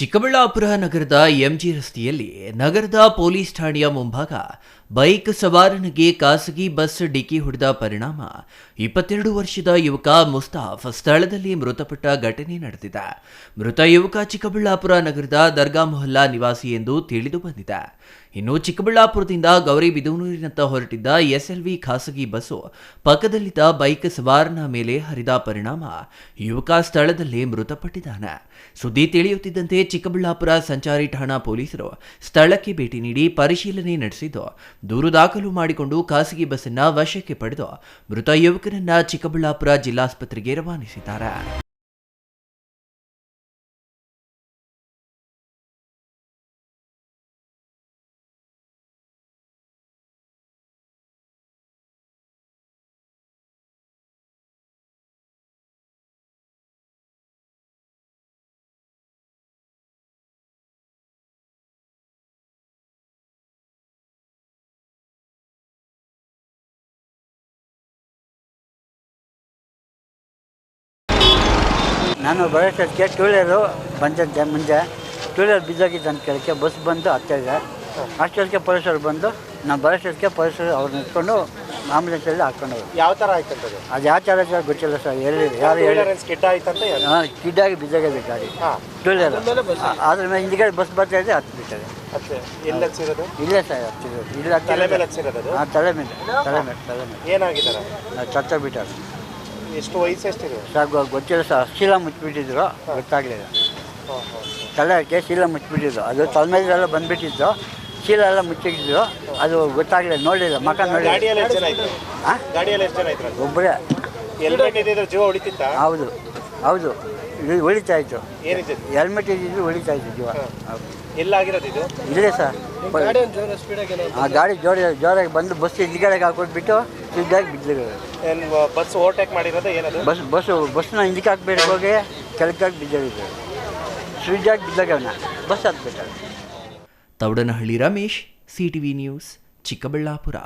ಚಿಕ್ಕಬಳ್ಳಾಪುರ ನಗರದ ಎಂಜಿ ರಸ್ತೆಯಲ್ಲಿ ನಗರದ ಪೊಲೀಸ್ ಠಾಣೆಯ ಮುಂಭಾಗ ಬೈಕ್ ಸವಾರನಿಗೆ ಖಾಸಗಿ ಬಸ್ ಡಿಕ್ಕಿ ಹೊಡೆದ ಪರಿಣಾಮ. ಇಪ್ಪತ್ತೆರಡು ವರ್ಷದ ಯುವಕ ಮುಸ್ತಾಫ್ ಸ್ಥಳದಲ್ಲಿ ಮೃತಪಟ್ಟ ಘಟನೆ ನಡೆದಿದೆ. ಮೃತ ಯುವಕ ಚಿಕ್ಕಬಳ್ಳಾಪುರ ನಗರದ ದರ್ಗಾ ಮೊಹಲ್ಲಾ ನಿವಾಸಿ ಎಂದು ತಿಳಿದು ಬಂದಿದೆ. ಇನ್ನು ಚಿಕ್ಕಬಳ್ಳಾಪುರದಿಂದ ಗೌರಿಬಿದನೂರಿನತ್ತ ಹೊರಟಿದ್ದ ಎಸ್ಎಲ್ವಿ ಖಾಸಗಿ ಬಸ್ಸು ಪಕ್ಕದಲ್ಲಿದ್ದ ಬೈಕ್ ಸವಾರನ ಮೇಲೆ ಹರಿದ ಪರಿಣಾಮ. ಯುವಕ ಸ್ಥಳದಲ್ಲೇ ಮೃತಪಟ್ಟಿದ್ದಾನೆ. ಸುದ್ದಿ ತಿಳಿಯುತ್ತಿದ್ದಂತೆ ಚಿಕ್ಕಬಳ್ಳಾಪುರ ಸಂಚಾರಿ ಠಾಣಾ ಪೊಲೀಸರು ಸ್ಥಳಕ್ಕೆ ಭೇಟಿ ನೀಡಿ ಪರಿಶೀಲನೆ ನಡೆಸಿದ್ದು, ದೂರು ದಾಖಲು ಮಾಡಿಕೊಂಡು ಖಾಸಗಿ ಬಸ್ಸನ್ನ ವಶಕ್ಕೆ ಪಡೆದು ಮೃತ ಯುವಕನನ್ನ ಚಿಕ್ಕಬಳ್ಳಾಪುರ ಜಿಲ್ಲಾಸ್ಪತ್ರೆಗೆ ರವಾನಿಸಿದ್ದಾರೆ. ನಾನು ಬರೋಷ್ಟೊತ್ತಿಗೆ ಟೂ ವೀಲರು ಬಂದಂತೆ ಮುಂದೆ. ಟೂ ವೀಲರ್ ಬಿದ್ದೋಗಿದ್ದು ಅಂತ ಕೇಳಕ್ಕೆ ಬಸ್ ಬಂದು ಹತ್ತಿದೆ ಹಾಸ್ಟೆಲ್ಗೆ ಅಷ್ಟೊತ್ತಿಗೆ ಪೊಲೀಸರು ಬಂದು ನಾನು ಬರೋಷ್ಟೊತ್ತಿಗೆ ಪೊಲೀಸರು ಅವ್ರು ನಿಂತ್ಕೊಂಡು ಆಂಬುಲೆನ್ಸಲ್ಲಿ ಹಾಕ್ಕೊಂಡು ಹೋದ್ರು. ಯಾವ ಥರ ಆಯ್ತಂತ ಅದು ಯಾವ ಥರ ಆಯ್ತು ಗೊತ್ತಿಲ್ಲ ಸರ್ ಎಲ್ಲಿ ಯಾರು ಹೇಳಿ. ಸ್ಕಿಡ್ ಆಯ್ತಂತ ಹೇಳಿ. ಹಾಂ ಕಿಡ್ಡಾಗಿ ಬಿದ್ದೋಗಿದೆ ಗಾಡಿ. ಟೂ ವೀಲರ್ ಅದ್ರ ಮೇಲೆ ಹಿಂದ್ಗಡೆ ಬಸ್ ಬರ್ತಾ ಇದೆ ಹತ್ತು ಬಿಟ್ಟರೆ ಇಲ್ಲ ಸರ್ ಹತ್ತಿರೋದು. ಇಲ್ಲ ತಲೆ ಮೇಲೆ? ಹಾಂ ತಲೆ ಮೇಲೆ ತಲೆ ಮೇಲೆ ತಲೆ ಮೇಲೆ. ಏನಾಗಿದ್ದಾರೆ? ಚತ್ತ ಬಿಟ್ಟಾರೆ ಎಷ್ಟು ವಯಸ್ಸು ಎಷ್ಟಿದೆ ಸರ್ ಗೊ- ಗೊತ್ತಿಲ್ಲ ಸರ್. ಶೀಲ ಮುಚ್ಚಿಬಿಟ್ಟಿದ್ರು. ಗೊತ್ತಾಗಲಿಲ್ಲ. ತಲೆಗೆ ಶೀಲ ಮುಚ್ಚಿಬಿಟ್ಟಿದ್ರು. ಅದು ತಲೆಮೇಲೆಲ್ಲ ಬಂದ್ಬಿಟ್ಟಿತ್ತು. ಬಂದ್ಬಿಟ್ಟಿದ್ದು ಶೀಲ ಎಲ್ಲ ಮುಚ್ಚಿಟ್ಟಿದ್ರು. ಅದು ಗೊತ್ತಾಗಲಿಲ್ಲ. ನೋಡಲಿಲ್ಲ. ಮಕ ನೋಡಿಲ್ಲ ಗಾಡಿಯಲ್ಲಿ ಎಷ್ಟು ಜನ ಇದ್ರು? ಹಾಂ ಗಾಡಿಯಲ್ಲಿ ಎಷ್ಟು ಜನ ಇದ್ರು ಒಬ್ಬರೇ ಹೆಲ್ಮೆಟ್ ಇದ್ದಿದ್ರೆ ಜೀವ ಹೊಡಿತಿತ್ತ ಹೌದು. ಹೌದು. ಇದು ಉಳಿತಾ ಇತ್ತು. ಏನಿದೆ ಹೆಲ್ಮೆಟ್ ಇದ್ದಿದ್ದು ಉಳಿತಾ ಇತ್ತು ಜೀವ. ಹೌದು. ಎಲ್ಲಾಗಿರೋದು ಇದು? ಇಲ್ಲೇ ಸರ್. ಆ ಗಾಡಿ ಜೋರ ಜೋರಾಗಿ ಬಂದು ಬಸ್ ಹಿಂದ್ಗಡೆಗೆ ಹಾಕೊಟ್ಬಿಟ್ಟು ಸಿದ್ದಾಗಿ ಬಿದ್ದಿರೋದು. ಏನು ಬಸ್ ಓವರ್ಟೇಕ್ ಮಾಡಿರೋದು ಏನದು? ಬಸ್ ಬಸ್ಸು ಬಸ್ನ ಹಿಂದಕ್ಕೆ ಹಾಕ್ಬೇಡ ಹೋಗಿ ಕೆಳಕಾಗಿ ಬಿದ್ದಿರೋದು. ಸ್ವಿದ್ದಾಗಿ ಬಿದ್ದಾಗ ಅವನ. ಬಸ್ ಹತ್ಬಿಟ್ಟಾರೆ ತೌಡನಹಳ್ಳಿ ರಮೇಶ್ ಸಿಟಿವಿ ನ್ಯೂಸ್ ಚಿಕ್ಕಬಳ್ಳಾಪುರ.